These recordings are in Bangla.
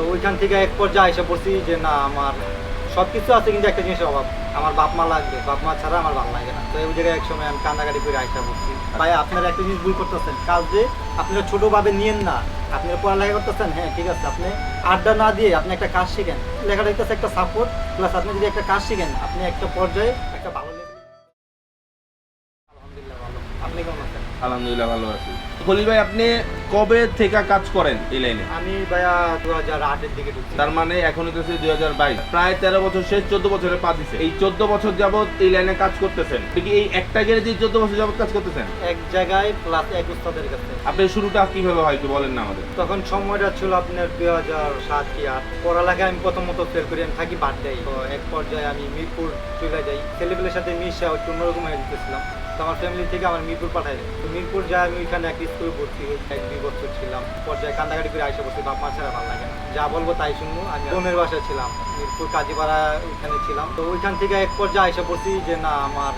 তো ওইখান থেকে এক পর্যায়ে এসে পড়ছি যে, না, আমার সব কিছু আছে কিন্তু একটা জিনিসের অভাব। আমার বাপ মা লাগবে। বাপ মা ছাড়া আমার ভালো লাগে না। তো এই জায়গায় এক সময় আমি কান্দাকাটি করে আইসা পড়ছি। ভাই, আপনারা একটা জিনিস ভুল করতেছেন। কাজ যে আপনারা ছোটোভাবে নিয়েন না, আপনারা পড়ালেখা করতেছেন হ্যাঁ ঠিক আছে, আপনি আড্ডা না দিয়ে আপনি একটা কাজ শিখেন। লেখাটা হইতেছে একটা সাপোর্ট প্লাস আপনি যদি একটা কাজ শিখেন, আপনি একটা পর্যায়ে একটা ভালো আলহামদুলিল্লাহ, ভালো। আপনি কেমন আছেন? আলহামদুলিল্লাহ, ভালো আছি। খলিল ভাই আপনি কবে থেকে কাজ করেন এই লাইনে? আমি ভাইয়া দু হাজার আটের দিকে ঢুকছি। তার মানে এখন হচ্ছে দুই হাজার বাইশ। প্রায় তেরো বছর শেষ চোদ্দ বছরে পা দিছে। এই চোদ্দ বছর যাবত এই লাইনে কাজ করতেছেন। আপনি কি এই একটা গ্যারেজে চোদ্দ বছর যাবত কাজ করতেছেন? এক জায়গায় প্লাস এক উস্তাদের কাছে। আপনার শুরুটা কীভাবে হয় একটু বলেন না আমাদের। তখন সময়টা ছিল আপনার দুই হাজার সাত কি আট। পড়ালেখায় আমি প্রথমত ফেল করি আমি থাকি বাড্ডাই তো এক পর্যায়ে আমি মিরপুর চলে যাই। ছেলেপেলের সাথে মিশা একটু অন্যরকম হয়ে যেতেছিলাম। তো আমার ফ্যামিলি থেকে আমার মিরপুর পাঠায় তো মিরপুর যাই আমি ওইখানে এক স্কুলে ভর্তি হই, এক দুই বছর ছিলাম। পর্যায়ে কান্দাকাটি করে আইসা বসে, বাপ মা ছাড়া ভালো লাগে না। যা বলব তাই শুনব। আমি বোনের বাসায় ছিলাম, মিরপুর কাজীপাড়া ওইখানে ছিলাম। তো ওইখান থেকে এক পর্যায়ে আইসা বসি যে, না, আমার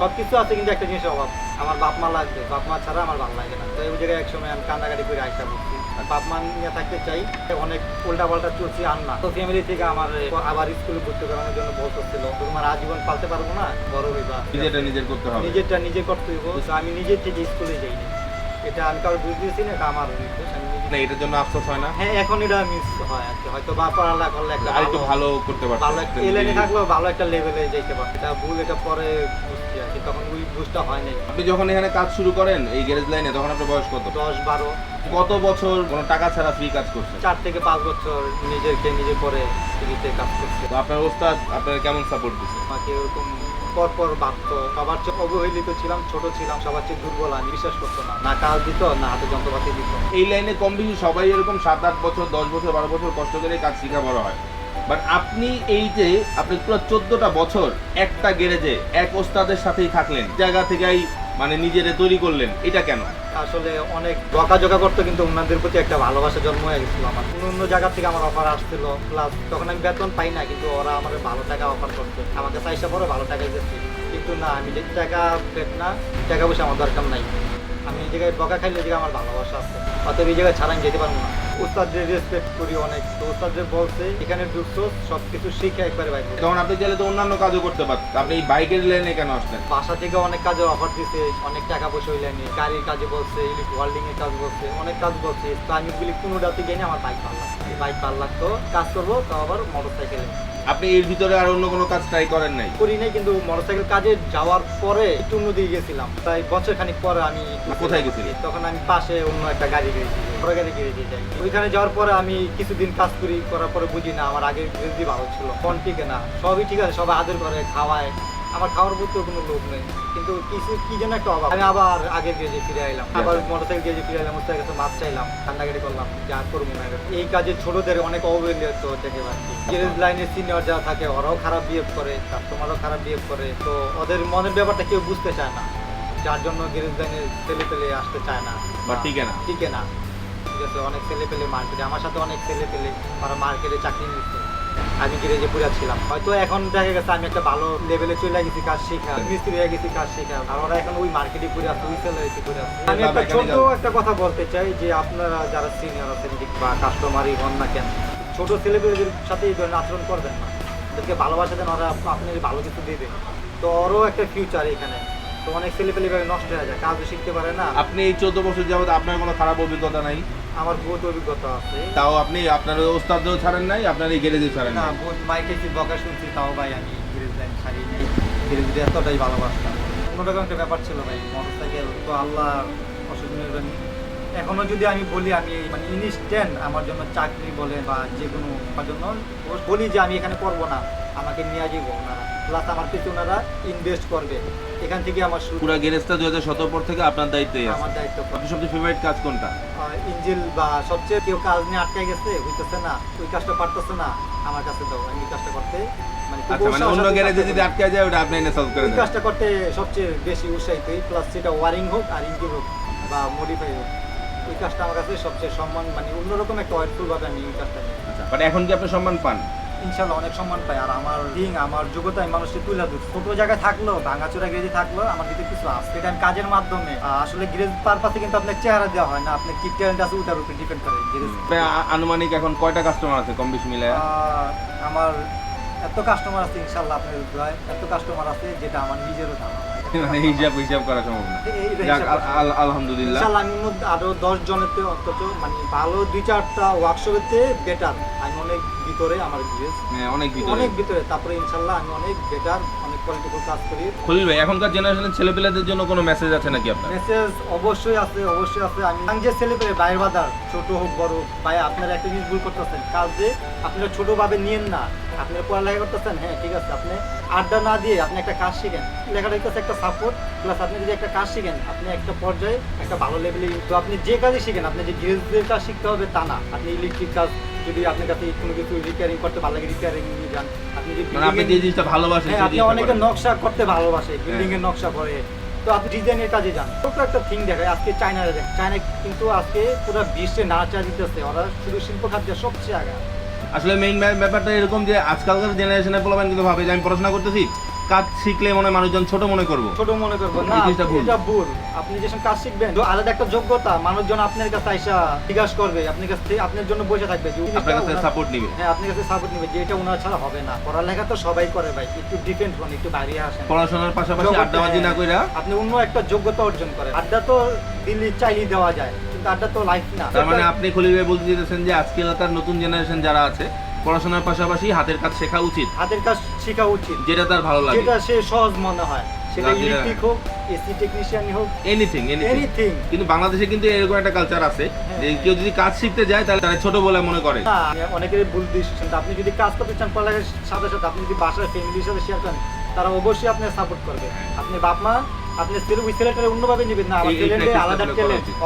সব কিছু আছে কিন্তু একটা জিনিসের অভাব। আমার বাপ মা লাগবে বাপ মা ছাড়া আমার ভালো লাগে না। তো এই জায়গায় এক সময় আমি কান্দাকাটি করে পড়ছি। আর বাপ মা নিয়ে থাকতে চাই অনেক উল্টা পাল্টা চলছি আর না তো ফ্যামিলি থেকে আমার আবার স্কুলে ভর্তি করানোর জন্য বলতেছিল তো তোমার আজীবন পালতে পারব না? বড় হইবা। নিজেটা নিজের করতে হবে। নিজেরটা নিজে করতে হইব। তো আমি নিজের থেকে স্কুলে যাইনি এটা আমি কারও বুঝ দিয়েছি না আমার আমি না এটার জন্য আফসোস হয় না? হ্যাঁ এখন এটা মিস হয় আর হয়তো বা পড়ালেখা করলে একটা ভালো করতে ভালো একটা এলেনে থাকলেও ভালো একটা লেভেলে যেতে পারে এটা ভুল এটা পরে তখন ওই বুঝটা হয় নাই আপনি যখন এখানে কাজ শুরু করেন এই গ্যারেজ লাইনে তখন আপনার বয়স কত? দশ বারো। কত বছর কোনো টাকা ছাড়া ফ্রি কাজ করছেন? চার থেকে পাঁচ বছর নিজেকে নিজে করে ফ্রিতে কাজ করছে। তো আপনার ওস্তাদ আপনার কেমন সাপোর্ট দিচ্ছে আমাকে ওরকম পরপর ভাবতো। সবার চেয়ে অবহেলিত ছিলাম ছোট ছিলাম সবার চেয়ে দুর্বল আমি বিশ্বাস করতো না। না কাজ দিত না হাতে যন্ত্রপাতি দিত। এই লাইনে কম বেশি সবাই এরকম সাত আট বছর দশ বছর বারো বছর কষ্ট করে কাজ শিখা বড় হয়। বাট আপনি এই যে আপনি পুরো চোদ্দটা বছর একটা গ্যারেজে এক ওস্তাদের সাথেই থাকলেন, জায়গা থেকেই মানে নিজেরে তৈরি করলেন, এটা কেন? আসলে অনেক বকাঝকা করতো, কিন্তু ওনাদের প্রতি একটা ভালোবাসা জন্ম হয়ে গেছিল আমার। অন্য অন্য জায়গা থেকে আমার অফার আসছিল প্লাস তখন আমি বেতন পাই না, কিন্তু ওরা আমার ভালো টাকা অফার করছে আমাকে চাইসা পরে ভালো টাকা দিচ্ছে কিন্তু না, আমি যে টাকা পেট না, টাকা পয়সা আমার দরকার নাই। আমি এই জায়গায় বকা খাইলে এই জায়গায় আমার ভালোবাসা আছে। অতএব এই জায়গায় ছাড়া আমি যেতে পারব না। উস্তাদদের রেসপেক্ট করি অনেক। তো উস্তাদদের বলছে এখানে ঢুকছো সব কিছু শিখে একবারে বাইরে তখন আপনি চাইলে তো অন্যান্য কাজও করতে পারতেন। আপনি এই বাইকের লাইনে কেন আসলেন? বাসা থেকে অনেক কাজের অফার দিছে অনেক টাকা পয়সা লাইনে গাড়ির কাজে বলছে ইলেকট্রিক ওয়ার্ল্ডিং এর কাজ বলছে অনেক কাজ বলছে। তো আমি বলি কোনোটাতে গেলে আমার বাইক ভালো লাগছে বাইক ভালো লাগতো কাজ করব তো আবার মোটর সাইকেলে আপনি এর ভিতরে আর অন্য কোনো কাজ ট্রাই করেন নাই? করি নাই কিন্তু মোটর সাইকেল কাজে যাওয়ার পরে একটু অন্যদিকে গেছিলাম। তাই বছর খানিক পরে আমি কোথায় গেছিলেন? তখন আমি পাশে অন্য একটা গাড়ি গেছি বড় গাড়ি গেড়েছি যাই। ওইখানে যাওয়ার পরে আমি কিছুদিন কাজ করি করার পরে বুঝি না আমার আগের গেরেজি ভালো ছিল। ফোন টিকে না সবই ঠিক আছে সবাই আদর করে খাওয়ায়। আমার খাওয়ার প্রতিও কোনো লোভ নেই। কিন্তু কিছু কি যেন একটা অভাব। আমি আবার আগের গেজে ফিরে এলাম আবার মোটরসাইকেল গেজে ফিরে এলাম ওর কাছে মাপ চাইলাম। কান্দাগাড়ি করলাম যা করব না এই কাজে ছোটদের অনেক অবহেলিত থেকে পাচ্ছি গ্যারেজ লাইনে সিনিয়র যারা থাকে ওরাও খারাপ বিহেভ করে কাস্টমারও খারাপ বিহেভ করে। তো ওদের মনের ব্যাপারটা কেউ বুঝতে চায় না। যার জন্য গ্যারেজ লাইনে ছেলে পেলে আসতে চায় না। বা টিকে না। টিকে না। ঠিক আছে অনেক ছেলে পেলে মার্কেটে আমার সাথে অনেক ছেলে পেলে ওরা মার্কেটে চাকরি নিচ্ছে। আমি গ্যারেজে পুরা ছিলাম। হয়তো এখন দেখা গেছে আমি একটা ভালো লেভেলে চলে গেছি কাজ শেখা মিস্ত্রি হয়ে গেছি কাজ শেখা। আর ওরা এখন ওই মার্কেটে পুরে আছে ওই স্যালারিতে পুরে আছে। আমি একটা ছোট একটা কথা বলতে চাই যে আপনারা যারা সিনিয়র আছেন বা কাস্টমারই হন না কেন ছোট ছেলেপেলেদের সাথে এই ধরনের আচরণ করবেন না। তাদেরকে ভালোবাসা দেন ওরা আপনি ভালো কিছু দেবে। তো ওরও একটা ফিউচার এখানে। তো অনেক ছেলেপেলে নষ্ট হয়ে যায় কাজও শিখতে পারে না। আপনি এই চোদ্দ বছর যাবত আপনার কোনো খারাপ অভিজ্ঞতা নাই? আমার বহুত অভিজ্ঞতা আছে। তাও আপনি আপনার ওস্তাদও ছাড়েন নাই আপনার এই গ্যারেজে ছাড়েন না বহুত মাইকে কি বকা শুনছি তাও ভাই আমি গ্রিজ লাইন ছাড়ি নাই। গ্রিজ এতটাই ভালোবাসতাম। অন্যরকম একটা ব্যাপার ছিল ভাই মোটর সাইকেল তো আল্লাহ নির্বাণ এখনও যদি আমি বলি আমি মানে ইনস্ট্যান্ট আমার জন্য চাকরি বলে বা যে কোনো জন্য বলি যে আমি এখানে করব না আমাকে নিয়ে যাব ওনারা। প্লাস আমার কিছু ওনারা ইনভেস্ট করবে। এখান থেকে আমার শুরু। পুরো গ্যারেজটা দুই হাজার সতেরো পর থেকে আপনার দায়িত্বে আমার দায়িত্ব। আপনার সবচেয়ে ফেভারিট কাজ কোনটা? ইঞ্জিল বা সবচেয়ে কেউ কাজ নিয়ে আটকে গেছে হইতেছে না ওই কাজটা পারতেছে না আমার কাছে দাও আমি কাজটা করতে মানে আচ্ছা মানে অন্য গ্যারেজে যদি আটকে যায় ওটা আপনি এনে সলভ করে দেন। কাজটা করতে সবচেয়ে বেশি উৎসাহিত প্লাস সেটা ওয়ারিং হোক আর হোক বা মডিফাই হোক ওই কাজটা আমার কাছে সবচেয়ে সম্মান মানে অন্যরকম একটা ভাবে আমি কাজটা নিই। আচ্ছা বাট এখন কি আপনি সম্মান পান? ইনশাল্লাহ অনেক সম্মান পাই আর আমার দিন আমার যোগ্যতায় মানুষকে তুলে ধর ছোট জায়গায় থাকল ভাঙাচোরা গেজে থাকল আমার ভিতরে কিছু আছে। এটা আমি কাজের মাধ্যমে। আসলে গ্রেজ পারপাসে কিন্তু আপনার চেহারা দেওয়া হয় না। আপনার কি ট্যালেন্ট আছে ওটার উপরে ডিপেন্ড করে। গ্রেজ আনুমানিক এখন কয়টা কাস্টমার আছে কম বেশি মিলে আমার এত কাস্টমার আছে ইনশাল্লাহ আপনার দোয়ায় এত কাস্টমার আছে যেটা আমার নিজেরও ধারণা। মানে হিসাব হিসাব করা সম্ভব না। এই- এই যাক, হিসাব আল- আল- আলহামদুলিল্লাহ। আমি আরও দশ জনেতে অন্তত মানে ভালো দুই চারটা ওয়ার্কশপেতে বেটার আমি অনেক ভিতরে আমার গ্রেজ হ্যাঁ, অনেক ভিতরে। অনেক ভিতরে। তারপরে ইনশাল্লাহ আমি অনেক বেটার অনেক কোয়ালিটিফুল কাজ করি। খলিল ভাই এখনকার জেনারেশনের ছেলেপেলেদের জন্য কোনো মেসেজ আছে নাকি আপনার? মেসেজ অবশ্যই আছে অবশ্যই আছে। আমি আমি যে ছেলে পেলে বাইরের বাজার ছোট হোক বড় হোক ভাই আপনারা একটা জিনিস ভুল করতেছেন। কাজ যে আপনারা ছোটভাবে নিয়েন না আপনারা পড়ালেখা করতেছেন হ্যাঁ ঠিক আছে আপনি আড্ডা না দিয়ে আপনি একটা কাজ শিখেন। লেখাটা হইতেছে একটা সাপোর্ট প্লাস আপনি যদি একটা কাজ শিখেন আপনি একটা পর্যায়ে একটা ভালো লেভেলে তো আপনি যে কাজই শিখেন আপনি যে গ্রেজের কাজ শিখতে হবে তা না। আপনি ইলেকট্রিক কাজ যদি আপনার কাছে কোনো কিছু রিপেয়ারিং করতে ভালো লাগে রিপেয়ারিং নিয়ে যান। আপনি যদি মানে আপনি যে জিনিসটা ভালোবাসেন হ্যাঁ আপনি অনেকে নকশা করতে ভালোবাসে হ্যাঁ। বিল্ডিং এর নকশা করে। তো আপনি ডিজাইনের কাজে যান। ছোট একটা থিং দেখায় আজকে চায়না দেখ চায়না কিন্তু আজকে পুরো বিশ্বে নাচা দিতেছে। ওরা শুধু শিল্প খাদ্যে সবচেয়ে আগে। আসলে মেইন ব্যাপারটা এরকম যে আজকালকার জেনারেশনের পোলাপান কিন্তু ভাবে যে আমি পড়াশোনা করতেছি কাজ শিখলে মনে মানুষজন ছোট মনে করব। ছোট মনে করব না। এটা ভুল। আপনি যখন কাজ শিখবেন তো আলাদা একটা যোগ্যতা মানুষজন আপনার কাছে আইসা জিজ্ঞাসা করবে আপনার কাছ আপনার জন্য বসে থাকবে যে আপনার কাছে সাপোর্ট নিবে। হ্যাঁ আপনার কাছে সাপোর্ট নেবে যে এটা ওনার ছাড়া হবে না। পড়ালেখা তো সবাই করে ভাই একটু ডিফেন্ট হন একটু বাইরে আসেন। পড়াশোনার পাশাপাশি আড্ডাবাজি না কইরা আপনি অন্য একটা যোগ্যতা অর্জন করেন। আড্ডা তো দিল্লি চাইলেই দেওয়া যায় কিন্তু আড্ডা তো লাইফ না। তার মানে আপনি খলিল ভাই বলতে চাইতেছেন যে আজকালকার নতুন জেনারেশন যারা আছে পড়াশোনার পাশাপাশি হাতের কাজ শেখা উচিত। হাতের কাজ শেখা উচিত। যেটা তার ভালো লাগে। যেটা সে সহজ মনে হয়। সেটা ইলেকট্রিক হোক এসি টেকনিশিয়ান হোক এনিথিং এনিথিং কিন্তু বাংলাদেশে কিন্তু এরকম একটা কালচার আছে যে কেউ যদি কাজ শিখতে যায় তাহলে তারা ছোট বলে মনে করে। অনেকের ভুল ডিসিশন আপনি যদি কাজ করতে চান পড়ালেখার সাথে সাথে আপনি যদি বাসার ফ্যামিলির সাথে শেয়ার করেন তারা অবশ্যই আপনার সাপোর্ট করবে। আপনি বাপ মা আপনি ছেলে ওই ছেলেটারে অন্যভাবে নেবেন না। আমার আলাদা ট্যালেন্ট উচিত।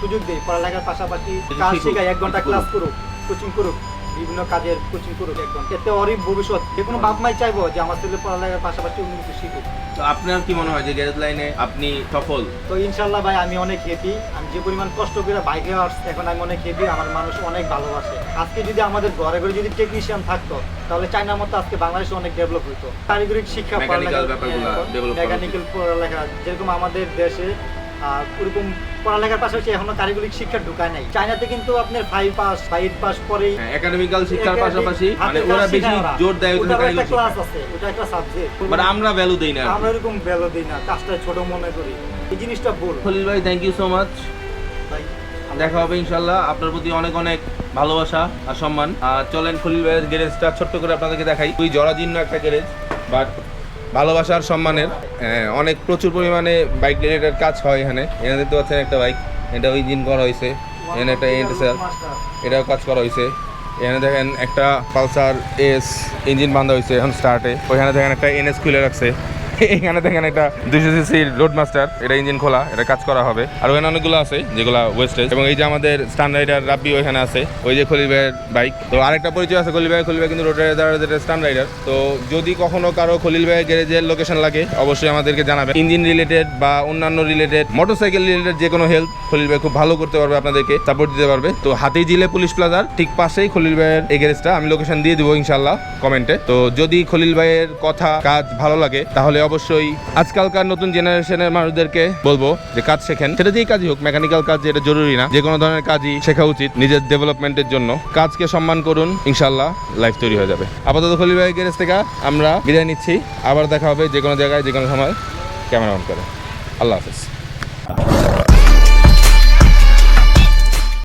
সুযোগ দেয়। পড়ালেখার পাশাপাশি কাজ শেখায় এক ঘণ্টা ক্লাস করুক। কোচিং করুক। বিভিন্ন কাজের কোচিং করুক এক ঘণ্টা এতে ওরই ভবিষ্যৎ। যে কোনো বাপ মাই চাইব যে আমার ছেলে পড়ালেখার পাশাপাশি অন্য কিছু শিখুক। তো আপনার কি মনে হয় যে গ্যারেজ লাইনে আপনি সফল? তো ইনশাল্লাহ ভাই আমি অনেক হ্যাপি আমি যে পরিমাণ কষ্ট করে বাইকে আসছি এখন আমি অনেক হ্যাপি আমার মানুষ অনেক ভালোবাসে। আজকে যদি আমাদের ঘরে ঘরে যদি টেকনিশিয়ান থাকতো তাহলে চাইনার মতো আজকে বাংলাদেশে অনেক ডেভেলপ হতো কারিগরিক শিক্ষা মেকানিক্যাল পড়ালেখা যেরকম আমাদের দেশে আহ, ওরকম পড়ালেখার পাশাপাশি এখনও কারিগরি শিক্ষা ঢুকায় নাই। চাইনাতে কিন্তু আপনার ফাইভ পাস ফাইভ পাস পরেই একাডেমিক্যাল শিক্ষার পাশাপাশি মানে ওরা বেশি জোর দেয় ওটারও একটা ক্লাস আছে ওটা একটা সাবজেক্ট বাট আমরা ভ্যালু দেই না আমরা এরকম ভ্যালু দিই না কাজটা ছোট মনে করি। এই জিনিসটা ভুল। খলিল ভাই থ্যাংক ইউ সো মাচ ভাই দেখা হবে ইনশাল্লাহ। আপনার প্রতি অনেক অনেক ভালোবাসা আর সম্মান। আর চলেন খলিল ভাইয়ের গ্যারেজটা ছোট্ট করে আপনাদেরকে দেখাই। খুবই জরাজীর্ণ একটা গ্যারেজ বাট ভালোবাসার সম্মানের অনেক প্রচুর পরিমাণে বাইক রিলেটেড কাজ হয় এখানে। এখানে দেখতে পাচ্ছেন একটা বাইক এটা ইঞ্জিন করা হয়েছে। এখানে একটা এন্টেসার এটাও কাজ করা হয়েছে। এখানে দেখেন একটা পালসার এস ইঞ্জিন বান্ধা হয়েছে এখন স্টার্টে ওইখানে দেখেন একটা এনএস খুলে রাখছে। এখানে দেখেন একটা দুইশো সিসির রোড মাস্টার এটা ইঞ্জিন খোলা, এটা কাজ করা হবে। আর ওখানে অনেকগুলো আছে, যেগুলো ওয়েস্টেজ এবং এই যে আমাদের স্টান রাইডার রাব্বি ওইখানে আছে। ওই যে খলিল ভাইয়ের বাইক তো আরেকটা পরিচয় আছে খলিল ভাই খলিল ভাই কিন্তু রোড রাইডার যেটা স্টান রাইডার তো যদি কখনো কারও খলিল ভাইয়ের গ্যারেজের লোকেশন লাগে, অবশ্যই আমাদেরকে জানাবেন। ইঞ্জিন রিলেটেড বা অন্যান্য রিলেটেড মোটরসাইকেল রিলেটেড যে কোনো হেল্প খলিল ভাই খুব ভালো করতে পারবে আপনাদেরকে সাপোর্ট দিতে পারবে। তো হাতেই জিলে পুলিশ প্লাজার ঠিক পাশেই খলিল ভাইয়ের এই গ্যারেজটা আমি লোকেশন দিয়ে দিব ইনশাল্লাহ কমেন্টে তো যদি খলিল ভাইয়ের কথা, কাজ ভালো লাগে, তাহলে অবশ্যই আজকালকার নতুন জেনারেশনের মানুষদেরকে বলব যে কাজ শেখেন। সেটা যেই কাজই হোক, মেকানিক্যাল কাজ এটা জরুরি না যে কোনো ধরনের কাজই শেখা উচিত নিজের ডেভেলপমেন্টের জন্য। কাজকে সম্মান করুন ইনশাল্লাহ লাইফ তৈরি হয়ে যাবে। আপাতত খলিল ভাই গ্যারেজ থেকে আমরা বিদায় নিচ্ছি। আবার দেখা হবে যে কোনো জায়গায় যে কোনো সময়। ক্যামেরা অন করে। আল্লাহ হাফিজ।